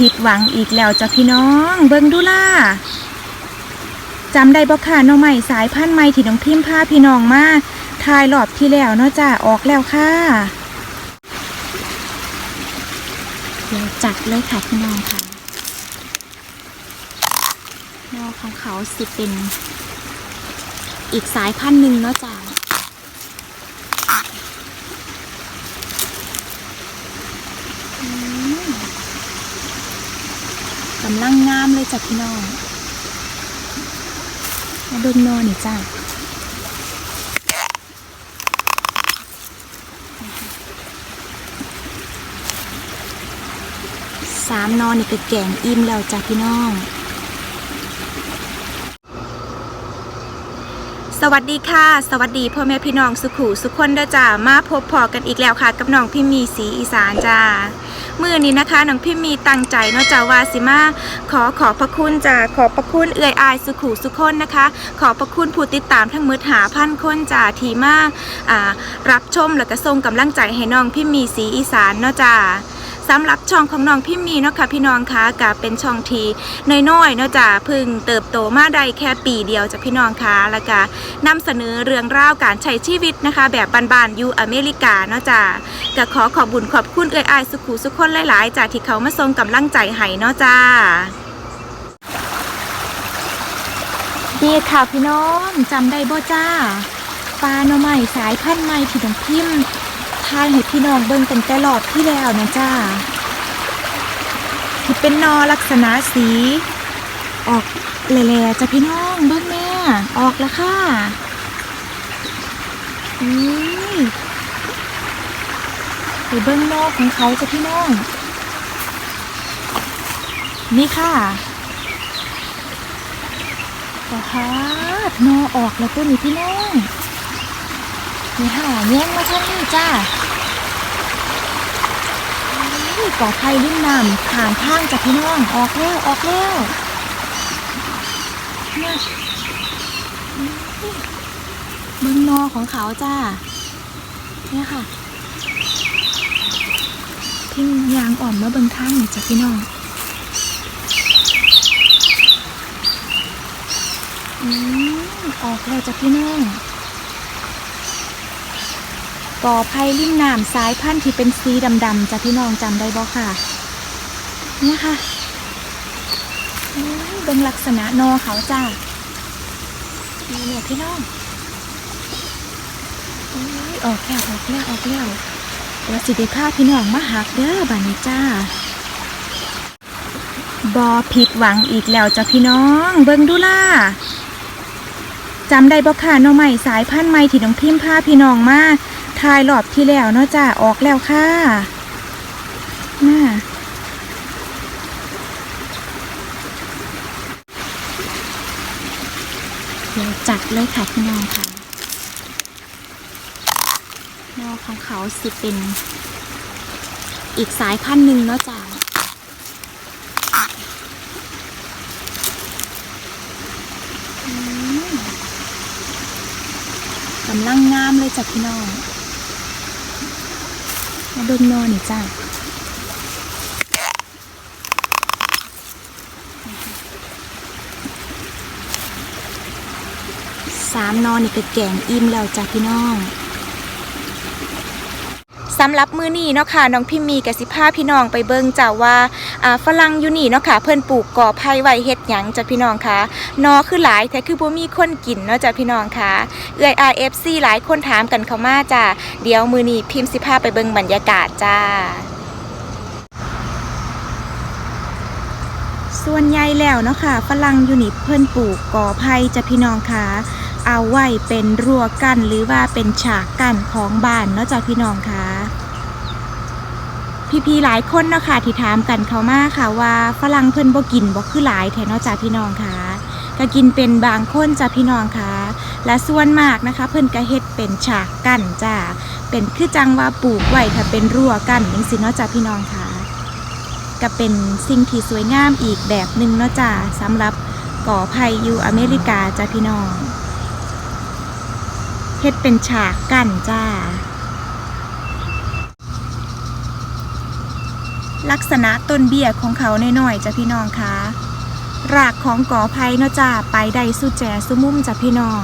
ผิดหวังอีกแล้วจ้ะพี่น้อง เบิ่งดูล่ะจำได้บ่ค่ะน้องใหม่สายพันธุ์ใหม่ที่น้องพิมพ์พาพี่น้องมาทายรอบที่แล้วเนาะจ้ะออกแล้วค่ะเดี๋ยวจัดเลยค่ะพี่น้องค่ะนอของเขาสิเป็นอีกสายพันธุ์หนึ่งเนาะจ้ะอืม กำลังงามเลยจ้ะพี่น้องมาเบิ่งนอนี่จ้ะสามนอนนี่ก็แก่งอิ่มแล้วจ้ะพี่น้อง สวัสดีค่ะ สวัสดีพ่อแม่พี่น้องสุขูสุขคนเด้อจ้ามาพบพอกันอีกแล้วค่ะ กับน้องพิมมีสีอีสานจ้ามื่อนี้นะคะน้องพิมมีตั้งใจเนาะจ้าว่าสิมาขอขอบพระคุณจ้าขอบพระคุณเอื่อยอายสุขูสุขคนนะคะ ขอบพระคุณผู้ติดตามทั้งมือหาพันคนจ้าทีมาอ่ารับชมแล้วก็ส่งกำลังใจให้น้องพิมมีสีอีสานเนาะจ้า สำหรับช่องของน้องพิมมีเนาะค่ะพี่น้องคะกับเป็นช่องทีน้อยๆเนาะจ้าพึ่งเติบโตมาได้แค่ปีเดียวจ้ะพี่น้องคะแล้วก็นำเสนอเรื่องราวการใช้ชีวิตนะคะ แบบบานๆอยู่อเมริกาเนาะจ้ะก็ขอขอบบุญขอบคุณเอ้ยอายสุขุสุขคนหลายๆจ้ะที่เขามาส่งกำลังใจให้เนาะจ้าดีค่ะพี่น้องจำได้บ่จ้าปลาหน่อไม้สายพันธุ์ใหม่ที่น้องพิมพ์ ทายให้พี่น้องเบิ่งตั้งแต่รอบที่แล้วนะจ้าที่เป็นนอลักษณะสี ออกแหล่ๆจ้ะพี่น้องเบิ่งแม่ออกแล้วค่ะอุ้ยไปเบิ่งนอกของเขาจ้ะพี่น้อง นี่ค่ะโอ้ฮานอออกแล้วตัวนี้พี่น้อง นี่ค่ะแย่งมาท่างนี้จ้าอุ้ยก่อไผ่ลิ้นน้ำขางทางจ้ะพี่น้องออกแล้วออกแล้วเนี่ยเบิ้งนอของเขาจ้าเนี่ยค่ะทิ้งยางอ่อนมาเบิ้งข้างหน่จ้ะพี่น้องอืมออกแล้วจ้ะพี่น้อง ก่อไผ่ริมน้ำสายพันธุ์ที่เป็นสีดำๆจ้ะพี่น้องจำได้บ่ค่ะเนี่ยค่ะเบิ่งลักษณะนอเขาจ้านี่เนี่ยพี่น้องออกแล้วออกแล้วออกแล้วเดี๋ยวสิเดพาพี่น้องมาหักเด้อบัดนี้จ้าบอผิดหวังอีกแล้วจ้ะพี่น้อง เบิ่งดูล่ะจำได้บ่ค่ะน้องใหม่สายพันธุ์ใหม่ที่น้องพิมพ์พาพี่น้องมา ทายรอบที่แล้วเนาะจ้าออกแล้วค่ะน่าเดี๋ยวจัดเลยค่ะพี่น้องค่ะนอของเขาสิเป็น อีกสายพันธุ์หนึ่งเนาะจ้ะอืมกำลังงามเลยจ้ะพี่น้อง มาเบิ่งนอนี่จ้าสามนอนนี่ก็แกงอิ่มแล้วจ้าพี่น้อง สำหรับมือนี้เนาะค่ะน้องพิมมีกับสิพาพี่น้องไปเบิ่งจ้าว่าอ่าฝรั่งอยู่นี่เนาะค่ะเพิ่นปลูกก่อไผ่ไว้เฮ็ดหยังจ้ะพี่น้องค่ะนอคือหลายแต่คือบ่มีคนกินเนาะจ้ะพี่น้องค่ะเอื้อย RFC หลายคนถามกันเข้ามาจ้ะเดี๋ยวมือนี้พิมสิพาไปเบิ่งบรรยากาศจ้าส่วนใหญ่แล้วเนาะค่ะฝรั่งอยู่นี่เพิ่นปลูกก่อไผ่จ้ะพี่น้องค่ะเอาไว้เป็นรั้วกั้นหรือว่าเป็นฉากกั้นของบ้านเนาะจ้ะพี่น้องค่ะ พี่ๆหลายคนเนาะค่ะที่ถามกันเขามาค่ะว่าฝรั่งเพิ่นบ่กินบ่คือหลายแท้เนาะจ้ะพี่น้องค่ะก็กินเป็นบางคนจ้ะพี่น้องค่ะ และส่วนมากนะคะ เพิ่นก็เฮ็ดเป็นฉากกั้นจ้ะเป็นคือจังว่าปลูกไว้ค่ะเป็นรั้วกั้นจังซี่เนาะจ้ะพี่น้องค่ะ ก็เป็นสิ่งที่สวยงามอีกแบบหนึ่งเนาะจ้าสำหรับก่อไผ่อยู่อเมริกาจ้าพี่น้องเฮ็ดเป็นฉากกั้นจ้า ลักษณะต้นเบี้ยของเขาหน่อยๆจ้ะพี่น้องคะรากของกอไผ่เนาะจ้าไปได้สุแจสุมุ่มจ้ะพี่น้อง